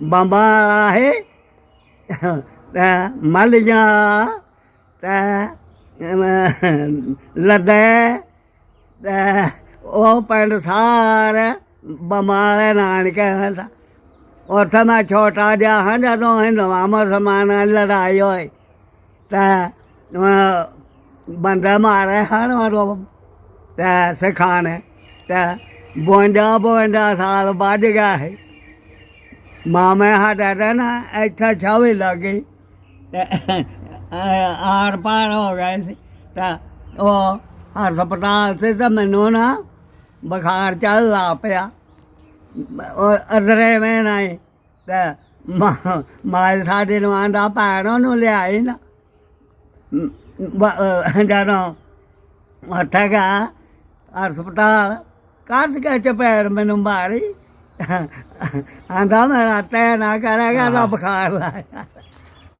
ਬੰਬਾ ਹੈ। ਤੇ ਮਲੀਆਂ ਤੇ ਲੱਦੇ ਤੇ ਉਹ ਪਿੰਡ ਸਾਰੇ ਬਮਾਲੇ ਨਾਨਕੇ ਹਨ ਉੱਥੇ ਮੈਂ ਛੋਟਾ ਜਿਹਾ ਹਾਂ ਜਦੋਂ ਹਿੰਦੂਆਂ ਮੁਸਲਮਾਨਾਂ ਦੀ ਲੜਾਈ ਹੋਈ ਤੇ ਅਹ, ਬੰਦੇ ਮਾਰੇ ਹਨ ਉਹ ਤੇ ਸਿਖਾਣੇ ਤੇ 52 52 ਸਾਲ ਵੱਧ ਗਿਆ ਹੈ ਮਾਮੇ ਸਾਡਾ ਤਾਂ ਨਾ ਇੱਥੇ ਛਾਵੇ ਲੱਗ। ਗਈ ਤੇ ਆਰ ਪਾਰ ਹੋ ਗਏ ਸੀ। ਤਾਂ ਉਹ ਹਸਪਤਾਲ ਤੇ ਤਾਂ ਮੈਨੂੰ ਨਾ ਬੁਖਾਰ ਚੱਲਦਾ ਪਿਆ। ਉਹ ਅਦਰੇ ਮੈਂ ਨਹੀਂ ਤੇ ਮਾਂ ਸਾਡੇ ਨੂੰ ਆਂਦਾ ਭੈਣ ਉਹਨੂੰ ਲਿਆਈ ਨਾ। ਜਦੋਂ ਉੱਥੇ ਗਿਆ, ਹਸਪਤਾਲ ਕੱਸ ਕੇ ਚਪੇੜ ਮੈਨੂੰ ਮਾਰੀ। ਆਂਦਾ ਮੇਰਾ ਤੈ ਨਾ ਕਰੇਗਾ ਨਾ ਬੁਖਾਰ ਲਾਇਆ